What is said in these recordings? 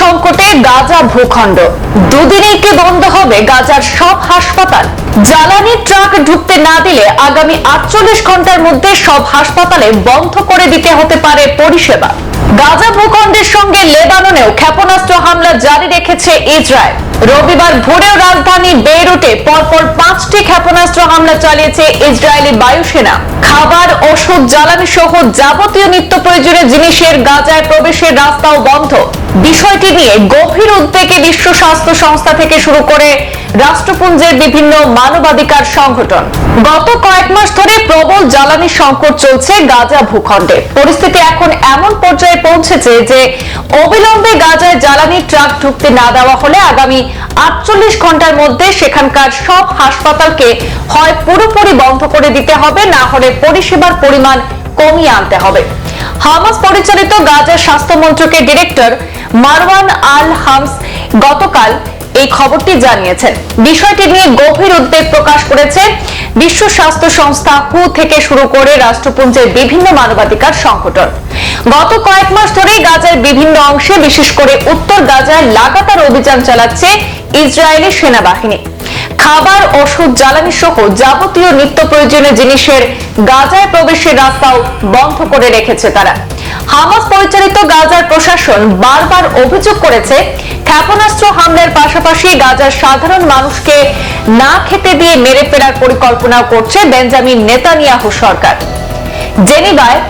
সংকটে গাজা ভূখণ্ড। দুদিনেই কি বন্ধ হবে গাজার সব হাসপাতাল? জ্বালানি ট্রাক ঢুকতে না দিলে আগামী আটচল্লিশ ঘণ্টার মধ্যে সব হাসপাতালে বন্ধ করে দিতে হতে পারে পরিষেবা। গাজা ভূখণ্ডের সঙ্গে লেবাননেও ক্ষেপণাস্ত্র হামলা জারি রেখেছে ইসরায়েল। রবিবার ভোরেও রাজধানী বেইরুটে পরপর পাঁচটি ক্ষেপণাস্ত্র হামলা চালিয়েছে ইসরায়েলি বায়ুসেনা। খাবার, ওষুধ, জ্বালানি সহ যাবতীয় নিত্য প্রয়োজনীয় জিনিসের গাজায় প্রবেশের রাস্তাও বন্ধ। বিষয়টি নিয়ে গভীর উদ্বেগে বিশ্ব স্বাস্থ্য সংস্থা থেকে শুরু করে রাষ্ট্রপুঞ্জের বিভিন্ন মানবাধিকার সংগঠন। গত কয়েক মাস ধরে প্রবল জ্বালানি সংকট চলছে গাজা ভূখণ্ডে। পরিস্থিতি এখন এমন পর্যায়ে পৌঁছেছে যে অবিলম্বে গাজায় জ্বালানি ট্রাক ঢুকতে না দেওয়া হলে আগামী আটচল্লিশ ঘণ্টার মধ্যে সেখানকার সব হাসপাতালকে হয় পুরোপুরি বন্ধ করে দিতে হবে, না হলে পরিষেবার পরিমাণ কমিয়ে আনতে হবে। হামাস পরিচালিত গাজার স্বাস্থ্য মন্ত্রকের ডিরেক্টর মারওয়ান আল হামস গতকাল এই খবরটি জানিয়েছেন। বিষয়টি নিয়ে গভীর উদ্বেগ প্রকাশ করেছে বিশ্ব স্বাস্থ্য সংস্থা হু থেকে শুরু করে রাষ্ট্রপুঞ্জের বিভিন্ন মানবাধিকার সংগঠন। গত কয়েক মাস ধরে গাজার বিভিন্ন অংশে, বিশেষ করে উত্তর গাজায় লাগাতার অভিযান চালাচ্ছে ইসরায়েলি সেনাবাহিনী। খাবার, ওষুধ জ্বালানি সহ যাবতীয় নিত্য প্রয়োজনীয় জিনিসের গাজায় প্রবেশের রাস্তাও বন্ধ করে রেখেছে তারা। হামাস পরিচালিত গাজার প্রশাসন বারবার অভিযোগ করেছে, ক্ষেপণাস্ত্র হামলার পাশাপাশি গাজার সাধারণ মানুষকে না খেতে দিয়ে মেরে ফেরার পরিকল্পনাও করছে বেঞ্জামিন নেতানিয়াহু সরকার। জেনিভায়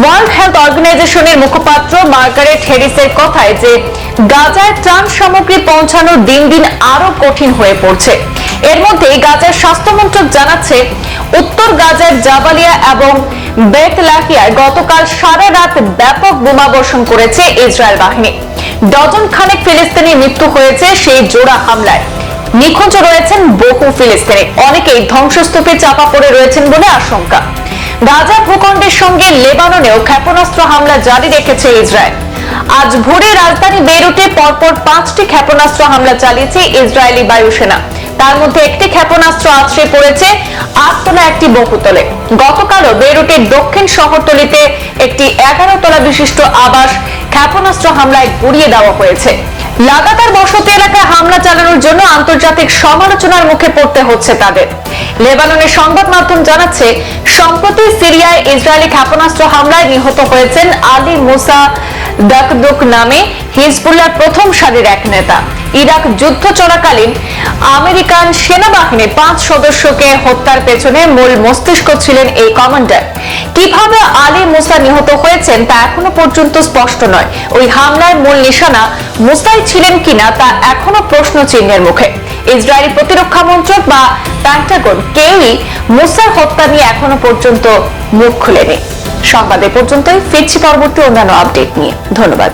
ওয়ার্ল্ড হেলথ অর্গানাইজেশনের মুখপাত্র মার্গারেট হেরিসের কথায় যে গাজায় ত্রাণ সামগ্রী পৌঁছানো দিন দিন আরও কঠিন হয়ে পড়ছে। এর মধ্যে গাজার স্বাস্থ্য মন্ত্রক জানাচ্ছে, উত্তর গাজার জাবালিয়া এবং বেতলাহিয়ায় গতকাল সারা রাত ব্যাপক বোমাবর্ষণ করেছে ইসরায়েল বাহিনী। ডজন খানেক ফিলিস্তিনি মৃত্যু হয়েছে সেই জোড়া হামলায়। নিখোঁজ রয়েছেন বহু ফিলিস্তিনি। অনেকেই ধ্বংসস্তূপে চাপা পড়ে রয়েছেন বলে আশঙ্কা। গাজা ভূখণ্ডের সঙ্গে লেবাননেও ক্ষেপণাস্ত্র হামলা জারি রেখেছে ইসরায়েল। আজ ভোরে রাজধানী বেরুটে পরপর পাঁচটি ক্ষেপণাস্ত্র হামলা চালিয়েছে ইসরায়েলি বায়ুসেনা। তার মধ্যে একটি ক্ষেপণাস্ত্র আছড়ে পড়েছে, আটতলা একটি বহুতলে। গতকালও বেরুটের দক্ষিণ শহরতলিতে একটি এগারো তলা বিশিষ্ট আবাস ক্ষেপণাস্ত্র হামলায় গুড়িয়ে দেওয়া হয়েছে। লাগাতার বসতি এলাকায় হামলা চালানোর জন্য আন্তর্জাতিক সমালোচনার মুখে পড়তে হচ্ছে তাদের। লেবাননের সংবাদ মাধ্যম জানাচ্ছে, সম্প্রতি সিরিয়ায় ইসরায়েলি ক্ষেপণাস্ত্র হামলায় নিহত হয়েছেন আলী মুসা দাকদুক নামে হিজবুল্লাহর প্রথম সারির এক নেতা। ইরাক যুদ্ধ চলাকালীন আমেরিকান সেনাবাহিনীর পাঁচ সদস্যকে হত্যার পেছনে মূল মস্তিষ্ক ছিলেন এই কমান্ডার। কীভাবে আলী মুসা নিহত হয়েছেন তা এখনও পর্যন্ত স্পষ্ট নয়। ওই হামলার মূল নিশানা মুসাই ছিলেন কিনা তা এখনও প্রশ্ন চিহ্নের মুখে। ইসরায়েলি প্রতিরক্ষা মন্ত্রক বা প্যান্টাগন কেউই মুসার হত্যা নিয়ে এখনও পর্যন্ত মুখ খুলেনি। সংবাদ পর্যন্তই ফিরছি পরবর্তী অন্যান্য আপডেট নিয়ে। ধন্যবাদ।